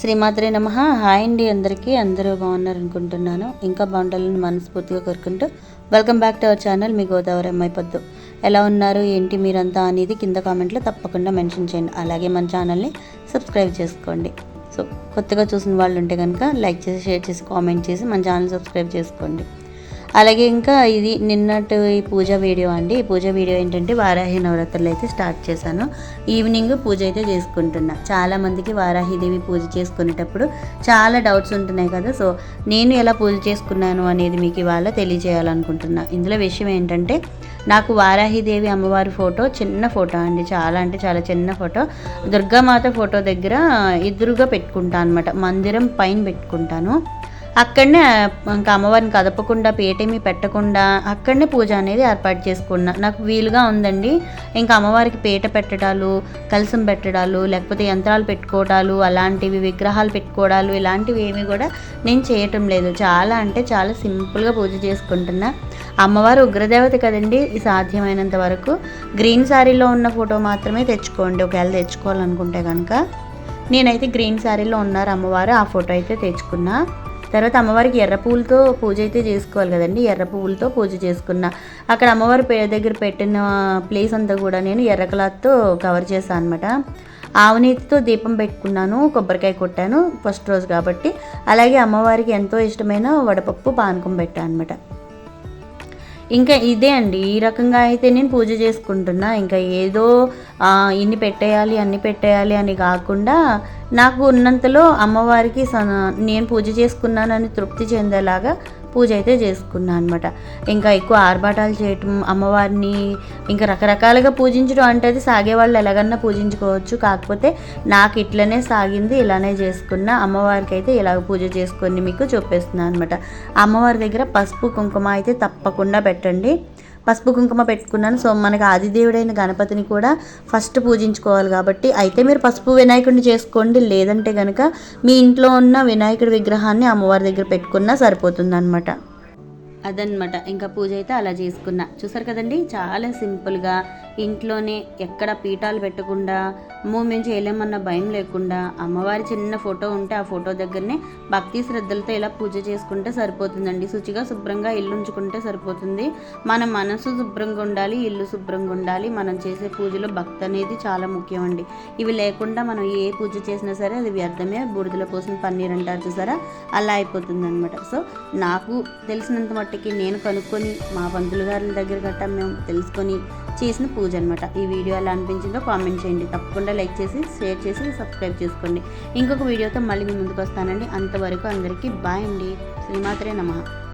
శ్రీమాత్రే నమ. హాయ్ అండి అందరికీ. అందరూ బాగున్నారు అనుకుంటున్నాను. ఇంకా బాగుండాలని మనస్ఫూర్తిగా కోరుకుంటూ welcome back to our channel. మీ గోదావరి అమ్మాయి పొద్దు. ఎలా ఉన్నారు? ఏంటి మీరంతా అనేది కింద కామెంట్లో తప్పకుండా మెన్షన్ చేయండి. అలాగే మన ఛానల్ని సబ్స్క్రైబ్ చేసుకోండి. సో కొత్తగా చూసిన వాళ్ళు ఉంటే కనుక లైక్ చేసి షేర్ చేసి కామెంట్ చేసి మన ఛానల్ సబ్స్క్రైబ్ చేసుకోండి. అలాగే ఇంకా ఇది నిన్నటి ఈ పూజ వీడియో అండి. ఈ పూజ వీడియో ఏంటంటే వారాహి నవరాత్రులు అయితే స్టార్ట్ చేశాను. ఈవినింగ్ పూజ అయితే చేసుకుంటున్నా. చాలా మందికి వారాహిదేవి పూజ చేసుకునేటప్పుడు చాలా డౌట్స్ ఉంటున్నాయి కదా. సో నేను ఎలా పూజ చేసుకున్నాను అనేది మీకు ఇవాళ తెలియజేయాలనుకుంటున్నా. ఇందులో విషయం ఏంటంటే నాకు వారాహిదేవి అమ్మవారి ఫోటో చిన్న ఫోటో అండి. చాలా అంటే చాలా చిన్న ఫోటో. దుర్గామాత ఫోటో దగ్గర ఎదురుగా పెట్టుకుంటాను అనమాట మందిరం పైన పెట్టుకుంటాను. అక్కడనే ఇంకా అమ్మవారిని కదపకుండా పేటేమి పెట్టకుండా అక్కడనే పూజ అనేది ఏర్పాటు చేసుకున్నా. నాకు వీలుగా ఉందండి. ఇంకా అమ్మవారికి పీట పెట్టడాలు కలసం పెట్టడాలు లేకపోతే యంత్రాలు పెట్టుకోవడాలు అలాంటివి విగ్రహాలు పెట్టుకోవడాలు ఇలాంటివి ఏమీ కూడా నేను చేయటం లేదు. చాలా అంటే చాలా సింపుల్గా పూజ చేసుకుంటున్నా. అమ్మవారు ఉగ్రదేవత కదండి సాధ్యమైనంత వరకు. గ్రీన్ శారీలో ఉన్న ఫోటో మాత్రమే తెచ్చుకోండి. ఒకవేళ తెచ్చుకోవాలనుకుంటే కనుక నేనైతే గ్రీన్ శారీలో ఉన్నారు అమ్మవారు ఆ ఫోటో అయితే తెచ్చుకున్నా. తర్వాత అమ్మవారికి ఎర్ర పువ్వులతో పూజ అయితే చేసుకోవాలి కదండి. ఎర్ర పువ్వులతో పూజ చేసుకున్నా. అక్కడ అమ్మవారి పేరు దగ్గర పెట్టిన ప్లేస్ అంతా కూడా నేను ఎర్ర క్లాత్తో కవర్ చేశాను అనమాట ఆవునీతితో దీపం పెట్టుకున్నాను కొబ్బరికాయ కొట్టాను ఫస్ట్ రోజు కాబట్టి. అలాగే అమ్మవారికి ఎంతో ఇష్టమైన వడపప్పు పానకం పెట్టాను అనమాట ఇంకా ఇదే అండి ఈ రకంగా అయితే నేను పూజ చేసుకుంటున్నా. ఇంకా ఏదో ఇన్ని పెట్టేయాలి అన్ని పెట్టేయాలి అని కాకుండా నాకు ఉన్నంతలో అమ్మవారికి స- నేను పూజ చేసుకున్నానని తృప్తి చెందేలాగా పూజ అయితే చేసుకున్నాను అనమాట ఇంకా ఎక్కువ ఆర్భాటాలు చేయటం అమ్మవారిని ఇంకా రకరకాలుగా పూజించడం అంటే అది సాగే వాళ్ళు ఎలాగన్నా పూజించుకోవచ్చు. కాకపోతే నాకు ఇట్లనే సాగింది ఇలానే చేసుకున్న. అమ్మవారికి అయితే ఇలాగ పూజ చేసుకొని మీకు చూపేస్తున్నాను అనమాట అమ్మవారి దగ్గర పసుపు కుంకుమ అయితే తప్పకుండా పెట్టండి. పసుపు కుంకుమ పెట్టుకున్నాను. సో మనకి ఆదిదేవుడైన గణపతిని కూడా ఫస్ట్ పూజించుకోవాలి కాబట్టి అయితే మీరు పసుపు వినాయకుడిని చేసుకోండి. లేదంటే కనుక మీ ఇంట్లో ఉన్న వినాయకుడి విగ్రహాన్ని అమ్మవారి దగ్గర పెట్టుకున్నా సరిపోతుందన్నమాట. అదనమాట ఇంకా పూజ అయితే అలా చేసుకున్నా. చూసారు కదండి? చాలా సింపుల్గా ఇంట్లోనే ఎక్కడ పీఠాలు పెట్టకుండా అమ్మో మేము చేయలేమన్న భయం లేకుండా అమ్మవారి చిన్న ఫోటో ఉంటే ఆ ఫోటో దగ్గరనే భక్తి శ్రద్ధలతో ఇలా పూజ చేసుకుంటే సరిపోతుందండి. శుచిగా శుభ్రంగా ఇల్లు ఉంచుకుంటే సరిపోతుంది. మన మనసు శుభ్రంగా ఉండాలి ఇల్లు శుభ్రంగా ఉండాలి. మనం చేసే పూజలో భక్తి అనేది చాలా ముఖ్యం అండి ఇవి లేకుండా మనం ఏ పూజ చేసినా సరే అది వ్యర్థమే. బూడిదల కోసం పన్నీర్ అంటారు చూసారా? అలా అయిపోతుంది అనమాట సో నాకు తెలిసినంత మట్టుకి నేను కనుక్కొని మా పంతులు గారి దగ్గర గట్టా మేము తెలుసుకొని చేసిన పూజ పూజ అనమాట ఈ వీడియో ఎలా అనిపించిందో కామెంట్ చేయండి. తప్పకుండా లైక్ చేసి షేర్ చేసి సబ్స్క్రైబ్ చేసుకోండి. ఇంకొక వీడియోతో మళ్ళీ మీ ముందుకు వస్తానండి. అంతవరకు అందరికీ బాయ్ అండి. శ్రీమాత్రే నమ.